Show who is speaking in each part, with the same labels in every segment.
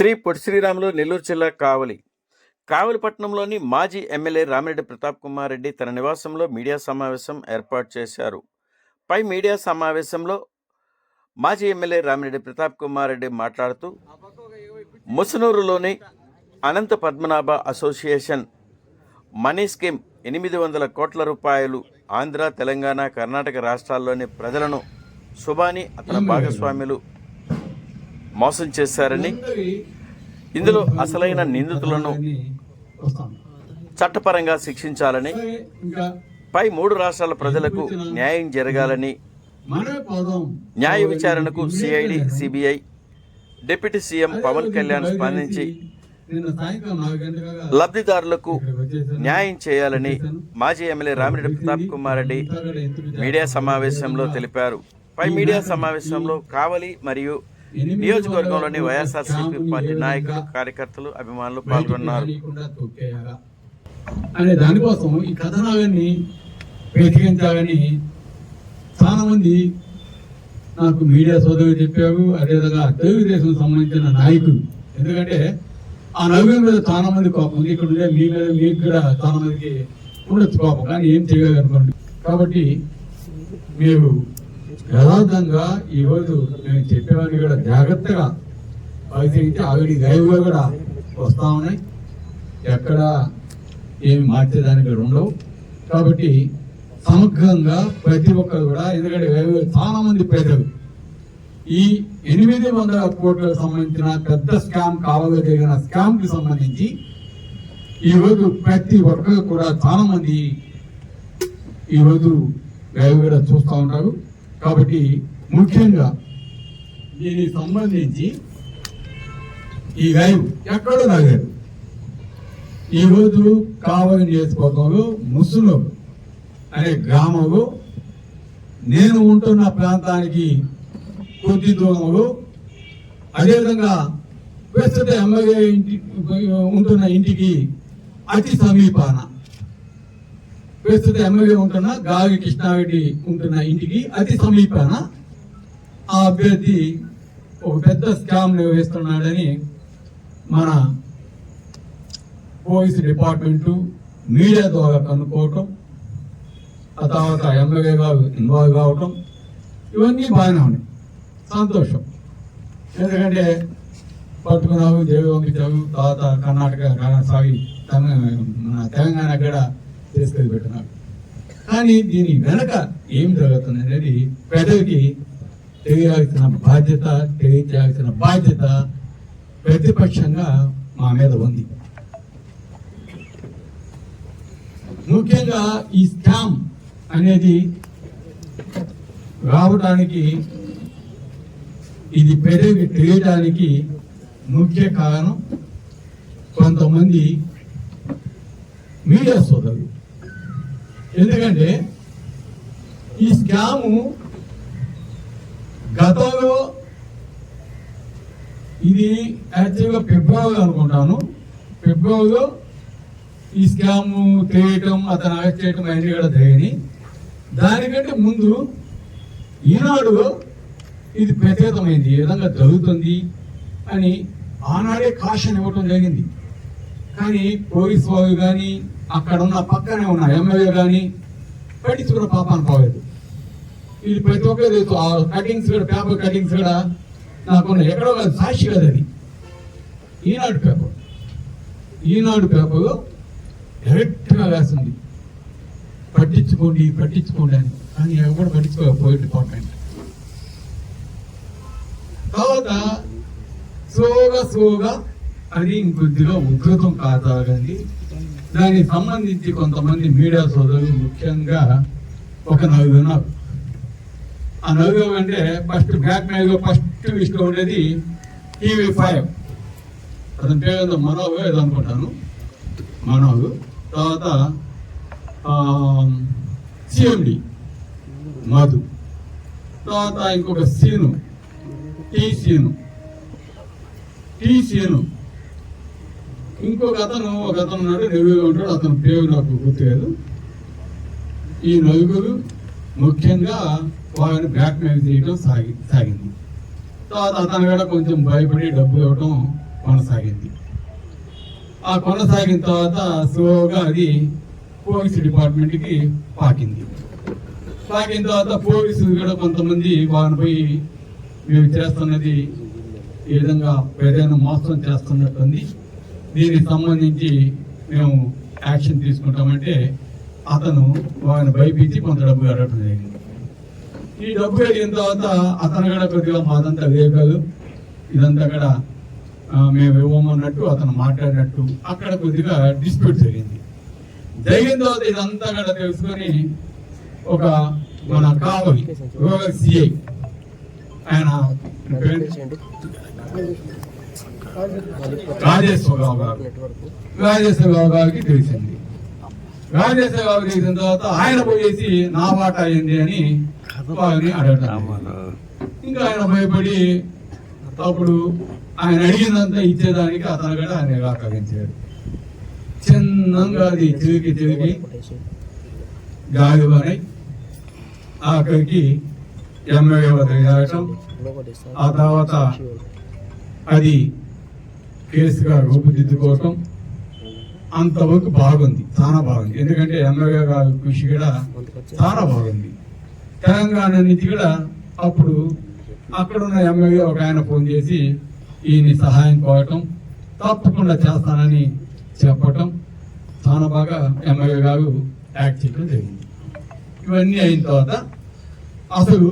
Speaker 1: శ్రీ పొట్టి శ్రీరాములు నెల్లూరు జిల్లా కావలి. కావలిపట్నంలోని మాజీ ఎమ్మెల్యే రామిరెడ్డి ప్రతాప్ కుమార్ రెడ్డి తన నివాసంలో మీడియా సమావేశం ఏర్పాటు చేశారు. పై మీడియా సమావేశంలో మాజీ ఎమ్మెల్యే రామిరెడ్డి ప్రతాప్ కుమార్ రెడ్డి మాట్లాడుతూ ముసనూరులోని Ananta Padmanabha association money scheme ఎనిమిది వందల కోట్ల రూపాయలు ఆంధ్ర తెలంగాణ కర్ణాటక రాష్ట్రాల్లోని ప్రజలను సుబాని అతని భాగస్వాములు మోసం చేశారని ఇందులో అసలైన నిందితులను చట్టపరంగా శిక్షించాలని పై మూడు రాష్ట్రాల ప్రజలకు న్యాయం జరగాలని న్యాయ విచారణకు CID CBI deputy CM Pawan Kalyan స్పందించి లబ్ధిదారులకు. న్యాయం చేయాలని మాజీ ఎమ్మెల్యే రామిరెడ్డి ప్రతాప్ కుమార్ రెడ్డి మీడియా సమావేశంలో తెలిపారు. పై మీడియా సమావేశంలో కావలి మరియు నియోజకవర్గంలోని వైఎస్ఆర్సీపీ పార్టీ నాయకులు కార్యకర్తలు అభిమానులు పాల్గొన్నారు.
Speaker 2: అనే దానికోసం ఈ కథనాలన్నీ ప్రతికించాలని చాలా మంది నాకు మీడియా సోదరులు చెప్పారు. అదేవిధంగా తెలుగుదేశం సంబంధించిన నాయకులు. ఎందుకంటే ఆ నలుగురి మీద చాలా మంది కోపం ఉంది. ఇక్కడ ఉండే మీ మీద మీకు కూడా చాలా మందికి ఉండొచ్చు కోపం. కానీ ఏం చేయగలనుకోండి కాబట్టి మీరు యథార్థంగా ఈరోజు నేను చెప్పేవాడిని కూడా జాగ్రత్తగా. పరిశీలించి ఆవిడ దైవగా కూడా వస్తా ఉన్నాయి. ఎక్కడ ఏమి మార్చేదానికి ఉండవు. కాబట్టి సమగ్రంగా ప్రతి ఒక్కరు కూడా ఎందుకంటే వేరు- చాలా మంది ఈ ఎనిమిది వందల కోట్లకు సంబంధించిన పెద్ద స్కామ్ కావాలో జరిగిన స్కామ్కి సంబంధించి ఈ ప్రతి ఒక్కరు కూడా చాలా మంది ఈ రోజు కూడా చూస్తూ ఉంటారు. కాబట్టి ముఖ్యంగా దీనికి సంబంధించి ఈ లైవ్ ఎక్కడో నగరు ఈ రోజు కావలి నియోజకవర్గంలో ముసులు అనే గ్రామంలో నేను ఉంటున్న ప్రాంతానికి కొద్ది దూరంలో అదేవిధంగా ప్రస్తుత ఎమ్మెల్యే ఇంటి ఉంటున్న ఇంటికి అతి సమీపాన ప్రస్తుత ఎమ్మెల్యే ఉంటున్న గాలి కృష్ణారెడ్డి ఉంటున్న ఇంటికి అతి సమీపాన ఆ అభ్యర్థి ఒక పెద్ద స్కామ్ నిర్వహిస్తున్నాడని మన పోలీస్ డిపార్ట్మెంటు మీడియా ద్వారా కనుక్కోవటం ఆ తర్వాత ఎమ్మెల్యే గారు ఇన్వాల్వ్ కావటం ఇవన్నీ బాగానే ఉన్నాయి. సంతోషం. ఎందుకంటే పట్టుకున్నావు దేవి పంపించావు తర్వాత కర్ణాటక సాగి తెలంగాణ మన తెలంగాణ కూడా తీసుకెళ్ళి పెట్టినారు కానీ దీని వెనక ఏం జరుగుతుంది అనేది ప్రజలకి తెలియాల్సిన బాధ్యత తెలియచేయాల్సిన బాధ్యత ప్రతిపక్షంగా మా మీద ఉంది. ముఖ్యంగా ఈ స్కామ్ అనేది రావడానికి ఇది పెరిగి తెలియడానికి ముఖ్య కారణం కొంతమంది మీడియా సోదరులు. ఎందుకంటే ఈ స్కాము గతంలో ఇది యాక్చువల్గా ఫిబ్రవరి అనుకుంటాను. ఫిబ్రవరిలో ఈ స్కామ్ తెలియటం అతను అరెస్ట్ చేయటం అన్ని కూడా జరిగినాయి. దానికంటే ముందు ఈనాడు ఇది ప్రత్యేకమైంది. ఏ విధంగా జరుగుతుంది అని ఆనాడే కాషన్ ఇవ్వటం జరిగింది. కానీ పోలీస్ వాళ్ళు కానీ అక్కడ ఉన్న పక్కనే ఉన్న ఎమ్మెల్యే కానీ పట్టించుకున్న పాపాన్ని పోలేదు ఇది ప్రతి ఒక్కరు తెలుసు ఆ కటింగ్స్ కూడా పేపర్ కటింగ్స్ కూడా నాకున్న ఎక్కడో కాదు సాక్షి కాదు అది. ఈనాడు పేపర్. ఈనాడు పేపర్ డైరెక్ట్గా వేస్తుంది పట్టించుకోండి పట్టించుకోండి అని. కానీ ఎవరు పట్టించుకో పోలీస్ డిపార్ట్మెంట్. తర్వాత సోగా సోగా అది ఇంకొద్దిగా ఉధృతం కాసాగండి దానికి సంబంధించి కొంతమంది మీడియా సోదరులు ముఖ్యంగా ఒక నవ్వున్నారు ఆ నవ్వు అంటే first blackmail first list ఉండేది టీవీ ఫైవ్. అతని పేరు ఏదో మనోజ్ ఏదో అనుకుంటాను. తర్వాత సిఎండి మధు. తర్వాత ఇంకొక scene T scene. T scene. ఇంకొక అతను ఒక అతను ఉన్నాడు నెల్లూరు ఉంటాడు అతని పేరు నాకు గుర్తులేదు ఈ నలుగురు ముఖ్యంగా వాళ్ళని బ్లాక్మెయిల్ చేయడం సాగి సాగింది. తర్వాత అతను కూడా కొంచెం భయపడి డబ్బు ఇవ్వటం కొనసాగింది. ఆ కొనసాగిన తర్వాత స్లోగా అది పోలీసు డిపార్ట్మెంట్కి పాకింది. పాకిన తర్వాత పోలీసులు కూడా కొంతమంది వారిని పోయి మేము చేస్తున్నది ఈ విధంగా ఏదైనా మోసం చేస్తున్నట్టుంది. దీనికి సంబంధించి మేము యాక్షన్ తీసుకుంటామంటే అతను వారిని భయపించి కొంత డబ్బు అడగడం జరిగింది. ఈ డబ్బు అడిగిన తర్వాత అతను కూడా కొద్దిగా మాదంతా వేగాదు ఇదంతా కూడా మేము ఇవ్వమన్నట్టు అతను మాట్లాడినట్టు అక్కడ కొద్దిగా డిస్ప్యూట్ జరిగింది. జరిగిన తర్వాత ఇదంతా కూడా తెలుసుకొని ఒక మన కావలి సిఐ ఆయన రాజేశ్వరరావు గారు. రాజేశ్వరరావు గారికి తెలిసింది. రాజేశ్వరరావు తెలిసిన తర్వాత ఆయన పోయేసి నా మాట అయింది అని వారిని అడగడం ఇంకా ఆయన భయపడి అప్పుడు ఆయన అడిగినంతా ఇచ్చేదానికి అతను కూడా ఆయన నిరాకరించాడు చిన్నంగా అది తిరిగి తిరిగి గాలి ఆఖరికి ఎంఏ వద్దకు ఆ తర్వాత అది కేసుగా రూపుదిద్దుకోవటం అంతవరకు బాగుంది చాలా బాగుంది. ఎందుకంటే ఎమ్మెల్యే గారి కృషి కూడా చాలా బాగుంది. తెలంగాణ నుంచి కూడా అప్పుడు అక్కడున్న ఎమ్మెల్యే ఒక ఆయన ఫోన్ చేసి ఈయన సహాయం కోరటం తప్పకుండా చేస్తానని చెప్పటం చాలా బాగా ఎమ్మెల్యే గారు యాక్ట్ చేయడం జరిగింది. ఇవన్నీ అయిన తర్వాత అసలు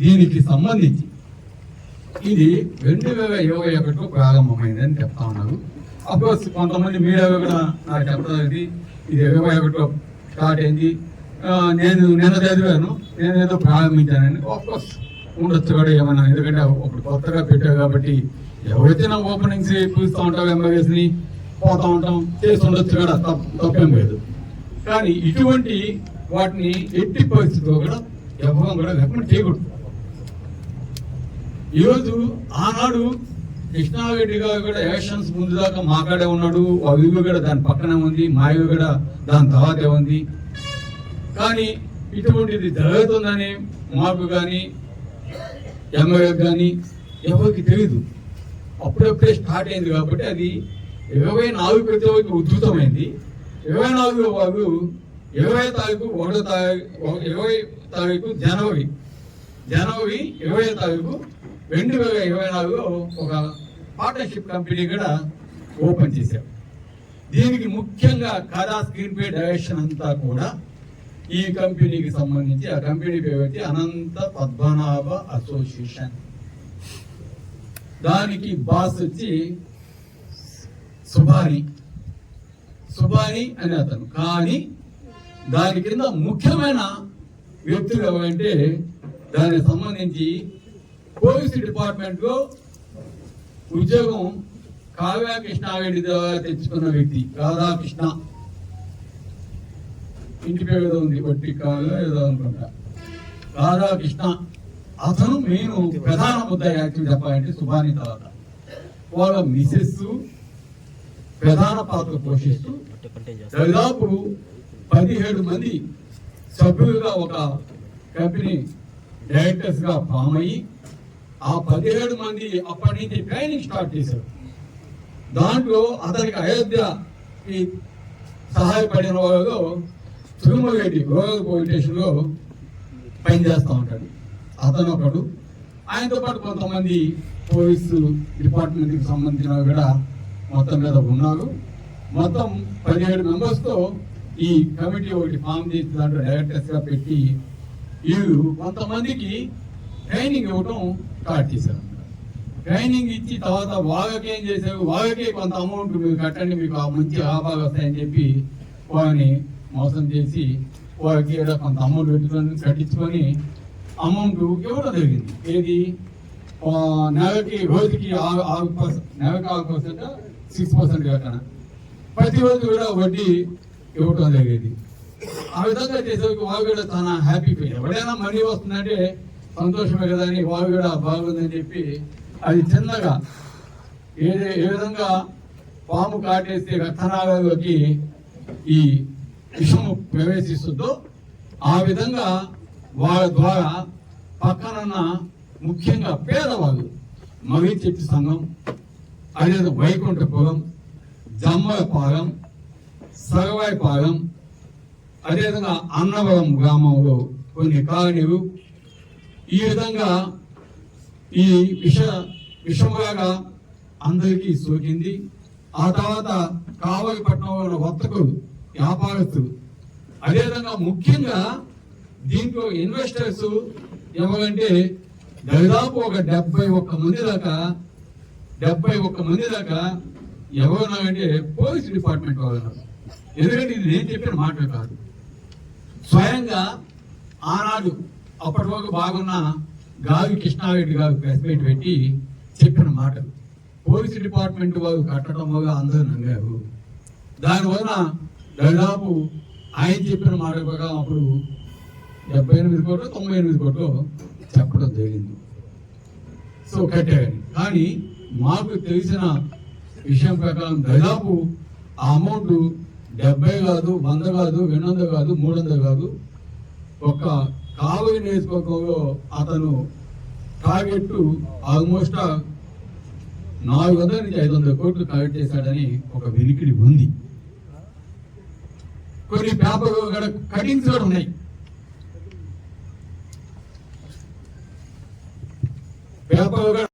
Speaker 2: దీనికి సంబంధించి ఇది రెండు వేల ఇరవై ఒకటిలో ప్రారంభమైందని చెప్తా ఉన్నారు. అఫ్కోర్స్ కొంతమంది మీడియా కూడా నాకు చెప్పడం ఇది. ఇది ఇరవై ఒకటిలో స్టార్ట్ అయింది. నేను నిన్న చదివాను. నేను ఏదో ప్రారంభించానని. కోర్స్ ఉండొచ్చు కూడా ఏమన్నా. ఎందుకంటే ఒకటి కొత్తగా పెట్టావు కాబట్టి ఎవరైతే ఓపెనింగ్స్ చూస్తూ ఉంటాం ఎంబీఎస్ని పోతూ ఉంటాం. చేస్తుండొచ్చు కూడా. తప్ప తప్పేం లేదు. కానీ ఇటువంటి వాటిని ఎట్టి పరిస్థితుల్లో కూడా ఎవరు కూడా రికమెండ్ చేయకూడదు. ఈరోజు ఆనాడు కృష్ణారెడ్డి గారు కూడా ఎలక్షన్స్ ముందు దాకా మాకాడే ఉన్నాడు. అవి కూడా దాని పక్కనే ఉంది మావి కూడా దాని తర్వాతే ఉంది. కానీ ఇటువంటిది జరుగుతుందని మాకు కానీ ఎమ్మెల్యే కానీ ఎవరికి తెలియదు అప్పుడప్పుడే స్టార్ట్ అయింది కాబట్టి అది ఇరవై నాలుగు ప్రతి వరకు ఉధృతమైంది. ఇరవై నాలుగు వాళ్ళు ఇరవై తారీఖు ఒకటో తారీఖు ఇరవై తారీఖు జనవరి జనవరి ఇరవై తారీఖు రెండు వేల ఇరవై నాలుగులో ఒక పార్ట్నర్షిప్ కంపెనీ కూడా ఓపెన్ చేశాం దీనికి ముఖ్యంగా కథా స్క్రీన్ పే డైరెక్షన్ అంతా కూడా ఈ కంపెనీకి సంబంధించి ఆ కంపెనీ పేరు వచ్చి అనంత పద్మనాభ అసోసియేషన్. దానికి బాస్ వచ్చి సుభాని. సుభాని అని అతను. కానీ దాని కింద ముఖ్యమైన వ్యక్తులు ఎవరంటే దానికి సంబంధించి పోలీసు డిపార్ట్మెంట్లో ఉద్యోగం కావ్య కృష్ణారెడ్డి ద్వారా తెచ్చుకున్న వ్యక్తి రాధాకృష్ణ. ఇంటి పేరు ఏదో ఉంది వట్టి కావ్య ఏదో అనుకుంటా. రాధాకృష్ణ అతను నేను ప్రధాన ముద్ద యాక్చువల్ చెప్పాలంటే సుభాని తర్వాత. వాళ్ళ మిసెస్ ప్రధాన పాత్ర పోషిస్తూ దాదాపు పదిహేడు మంది సభ్యులుగా ఒక కంపెనీ డైరెక్టర్స్గా ఫామ్ అయ్యి ఆ పదిహేడు మంది అప్పటి నుంచి ట్రైనింగ్ స్టార్ట్ చేశారు. దాంట్లో అతనికి అయోధ్యకి సహాయపడిన వాళ్ళు తిరుమలరెడ్డి రెడ్డి పోలీటేషన్లో పోలీస్ పనిచేస్తూ ఉంటాడు. అతను ఒకడు. ఆయనతో పాటు కొంతమంది పోలీసు డిపార్ట్మెంట్కి సంబంధించిన కూడా మొత్తం మీద ఉన్నారు. మొత్తం పదిహేడు మెంబర్స్తో ఈ కమిటీ ఒకటి ఫామ్ చేసి దాంట్లో డైరెక్టర్స్గా పెట్టి వీళ్ళు కొంతమందికి ట్రైనింగ్ ఇవ్వటం స్టార్ట్ చేశారు ట్రైనింగ్ ఇచ్చి తర్వాత వాళ్ళకి ఏం చేశారు వాళ్ళకి కొంత అమౌంట్ మీరు కట్టండి మీకు ఆ మంచి లాభాలు వస్తాయని చెప్పి వాళ్ళని మోసం చేసి వాళ్ళకి ఏదో కొంత అమౌంట్ పెట్టుకొని కట్టించుకొని అమౌంట్ ఇవ్వడం జరిగింది. ఏది? నెలకి రోజుకి ఆరు ఆరు పర్సెంట్ నెలకి ఆరు పర్సెంట్? సిక్స్ పర్సెంట్ కట్టన ప్రతి రోజు కూడా వడ్డీ ఇవ్వటం జరిగేది. ఆ విధంగా చేసేందుకు వాళ్ళు కూడా చాలా హ్యాపీ ఫీల్ ఎవరైనా మనీ వస్తుందంటే సంతోషమే కదా నీ బావి కూడా బాగుందని చెప్పి అది చిన్నగా ఏ ఏ విధంగా పాము కాటేస్తే రక్తనాళాల్లోకి ఈ విషము ప్రవేశిస్తుందో ఆ విధంగా వాళ్ళ ద్వారా పక్కనున్న ముఖ్యంగా పేదవాళ్ళు మరీ చెట్టు సంఘం అదే వైకుంఠపురం జమ్మలపాలెం సరవాయిపాలెం అదేవిధంగా అన్నవరం గ్రామంలో కొన్ని కాలనీలు ఈ విధంగా ఈ విష విషంలాగా అందరికీ సోకింది. ఆ తర్వాత కావలిపట్నంలో ఉన్న వర్తకులు వ్యాపారస్తులు. అదేవిధంగా ముఖ్యంగా దీంట్లో ఇన్వెస్టర్స్ ఎవరంటే దాదాపు ఒక డెబ్బై ఒక్క మంది దాకా డెబ్బై ఒక్క మంది దాకా ఎవరున్నారంటే పోలీస్ డిపార్ట్మెంట్ వాళ్ళు ఎందుకంటే ఇది నేను చెప్పిన మాట కాదు. స్వయంగా ఆనాడు అప్పటి బాగున్న గావి కృష్ణారెడ్డి గారు ప్రెస్ మీట్ పెట్టి చెప్పిన మాటలు. పోలీస్ డిపార్ట్మెంట్ వారు కట్టడం వల్ల అందరూ నమ్మారు. దానివల్ల దాదాపు ఆయన చెప్పిన మాట ప్రకారం అప్పుడు డెబ్బై ఎనిమిది కోట్లు తొంభై ఎనిమిది కోట్లు చెప్పడం జరిగింది. సో కట్టారని కానీ మాకు తెలిసిన విషయం ప్రకారం దాదాపు ఆ అమౌంట్ డెబ్బై కాదు వంద కాదు రెండు వందలు కాదు మూడు వందలు కాదు ఒక కావలి నియోజకవర్గంలో అతను టార్గెట్ ఆల్మోస్ట్ నాలుగు వందల నుంచి ఐదు వందల కోట్లు కలెక్ట్ చేశాడని ఒక వెలికిడి ఉంది. కొన్ని పేపర్ కటింగ్స్ కూడా ఉన్నాయి. పేపర్